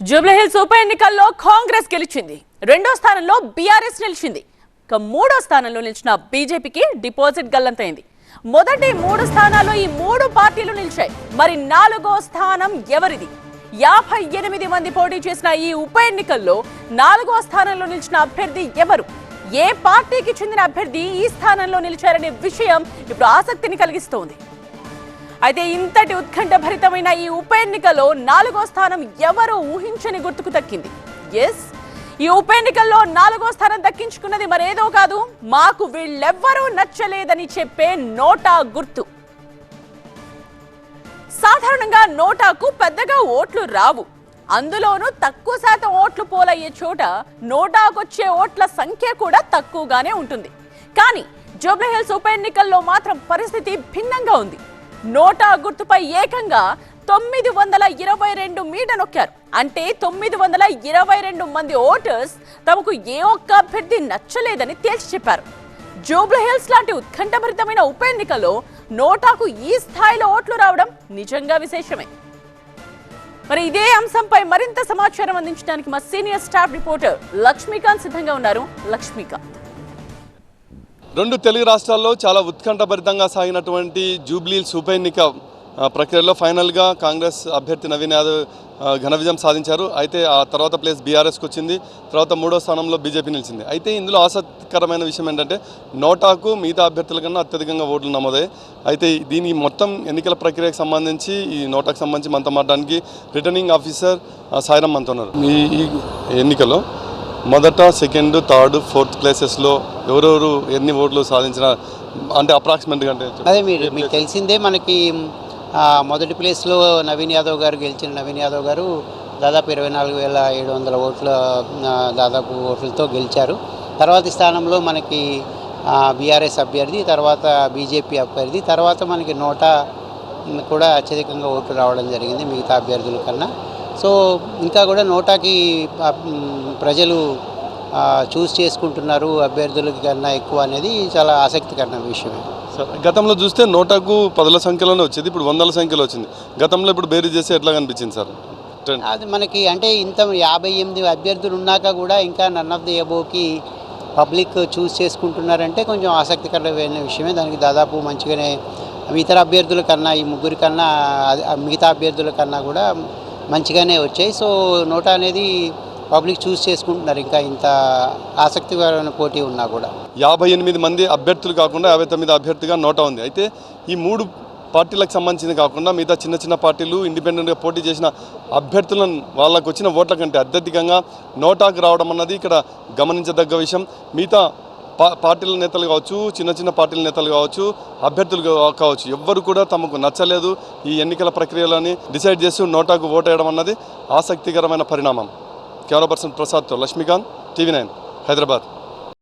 జూబ్లీహిల్స్ ఉప ఎన్నికల్లో కాంగ్రెస్ గెలిచింది. రెండో స్థానంలో బీఆర్ఎస్ నిలిచింది. ఇక మూడో స్థానంలో నిలిచిన బీజేపీకి డిపాజిట్ గల్లంతైంది. మొదటి మూడు స్థానాల్లో ఈ మూడు పార్టీలు నిలిచాయి. మరి నాలుగో స్థానం ఎవరిది? యాభై ఎనిమిది మంది పోటీ చేసిన ఈ ఉప ఎన్నికల్లో నాలుగో స్థానంలో నిలిచిన అభ్యర్థి ఎవరు? ఏ పార్టీకి చెందిన అభ్యర్థి ఈ స్థానంలో నిలిచారనే విషయం ఇప్పుడు ఆసక్తిని కలిగిస్తోంది. అయితే ఇంతటి ఉత్కంఠ భరితమైన ఈ ఉప ఎన్నికలో నాలుగో స్థానం ఎవరో ఊహించని గుర్తుకు దక్కింది. ఎస్ ఈ ఉప ఎన్నికల్లో నాలుగో స్థానం దక్కించుకున్నది మరేదో కాదు మాకు వీళ్ళెవ్వరూ నచ్చలేదని చెప్పే నోటా గుర్తు. సాధారణంగా నోటాకు పెద్దగా ఓట్లు రావు. అందులోనూ తక్కువ శాతం ఓట్లు పోలయ్యే చోట నోటాకొచ్చే ఓట్ల సంఖ్య కూడా తక్కువగానే ఉంటుంది. కానీ జూబ్లీహిల్స్ ఉప ఎన్నికల్లో మాత్రం పరిస్థితి భిన్నంగా ఉంది. నోటా గుర్తుపై ఏకంగా తొమ్మిది వందల ఇరవై రెండు మీట నొక్కారు. అంటే తొమ్మిది వందల ఇరవై రెండు మంది ఓటర్స్ తమకు ఏ ఒక్క అభ్యర్థి నచ్చలేదని తేల్చి చెప్పారు. జూబ్లహిల్స్ లాంటి ఉత్కంఠభరితమైన ఉప ఎన్నికలో నోటాకు ఈ స్థాయిలో ఓట్లు రావడం నిజంగా విశేషమే. మరి ఇదే అంశంపై మరింత సమాచారం అందించడానికి మా సీనియర్ స్టాఫ్ రిపోర్టర్ లక్ష్మీకాంత్ సిద్ధంగా ఉన్నారు. లక్ష్మీకాంత్. రెండు తెలుగు రాష్ట్రాల్లో చాలా ఉత్కంఠభరితంగా సాగినటువంటి జూబ్లీ ఉప ఎన్నిక ప్రక్రియలో ఫైనల్గా కాంగ్రెస్ అభ్యర్థి నవీన్ యాదవ్ ఘన విజయం సాధించారు. అయితే ఆ తర్వాత ప్లేస్ బీఆర్ఎస్కి వచ్చింది. తర్వాత మూడో స్థానంలో బీజేపీ నిలిచింది. అయితే ఇందులో ఆసక్తికరమైన విషయం ఏంటంటే నోటాకు మిగతా అభ్యర్థుల కన్నా అత్యధికంగా ఓట్లు నమోదాయి అయితే దీని మొత్తం ఎన్నికల ప్రక్రియకు సంబంధించి ఈ నోటాకు సంబంధించి మనతో మాట్లాడడానికి రిటర్నింగ్ ఆఫీసర్ ఆ, సాయిరామ్ మనతో ఉన్నారు. ఈ ఎన్నికలో మొదట సెకండ్ థర్డ్ ఫోర్త్ ప్లేసెస్లో ఎవరెవరు ఎన్ని ఓట్లు సాధించిన అంటే అప్రాక్సిమేట్గా అంటే అదే మీరు మీకు తెలిసిందే మనకి మొదటి ప్లేస్లో నవీన్ యాదవ్ గారు గెలిచిన నవీన్ యాదవ్ గారు దాదాపు ఇరవై నాలుగు వేల ఏడు వందల ఓట్ల దాదాపు ఓట్లతో గెలిచారు. తర్వాతి స్థానంలో మనకి బీఆర్ఎస్ అభ్యర్థి తర్వాత బీజేపీ అభ్యర్థి తర్వాత మనకి నోటా కూడా అత్యధికంగా ఓట్లు రావడం జరిగింది మిగతా అభ్యర్థుల కన్నా. సో ఇంకా కూడా నోటాకి ప్రజలు చూస్ చేసుకుంటున్నారు అభ్యర్థుల కన్నా ఎక్కువ అనేది చాలా ఆసక్తికరమైన విషయమే గతంలో చూస్తే నోటాకు పదుల సంఖ్యలోనే వచ్చేది ఇప్పుడు వందల సంఖ్యలో వచ్చింది. గతంలో ఇప్పుడు బేరీ చేస్తే ఎట్లా కనిపించింది సార్. అది మనకి అంటే ఇంత యాభై ఎనిమిది అభ్యర్థులు ఉన్నాక కూడా ఇంకా నన్ ఆఫ్ ది ఎబోకి పబ్లిక్ చూస్ చేసుకుంటున్నారంటే కొంచెం ఆసక్తికరమైన విషయమే. దానికి దాదాపు మంచిగానే ఇతర అభ్యర్థుల కన్నా ఈ ముగ్గురి కన్నా మిగతా అభ్యర్థుల కన్నా కూడా మంచిగానే వచ్చాయి. సో నోటా అనేది పబ్లిక్ చూస్ చేసుకుంటున్నారు ఇంకా ఇంత ఆసక్తికరమైన పోటీ ఉన్నా కూడా. యాభై ఎనిమిది మంది అభ్యర్థులు కాకుండా యాభై తొమ్మిది అభ్యర్థిగా నోటా ఉంది. అయితే ఈ మూడు పార్టీలకు సంబంధించింది కాకుండా మిగతా చిన్న చిన్న పార్టీలు ఇండిపెండెంట్గా పోటీ చేసిన అభ్యర్థులను వాళ్ళకు వచ్చిన ఓట్ల కంటే అత్యధికంగా నోటాకు రావడం అన్నది ఇక్కడ గమనించదగ్గ విషయం. మిగతా పార్టీల నేతలు కావచ్చు చిన్న చిన్న పార్టీల నేతలు కావచ్చు అభ్యర్థులు కావచ్చు ఎవ్వరు కూడా తమకు నచ్చలేదు ఈ ఎన్నికల ప్రక్రియలోని డిసైడ్ చేసి నోటాకు ఓటేయడం అన్నది ఆసక్తికరమైన పరిణామం. కెమెరా పర్సన్ ప్రసాద్తో లక్ష్మీకాంత్ టీవీ నైన్ హైదరాబాద్.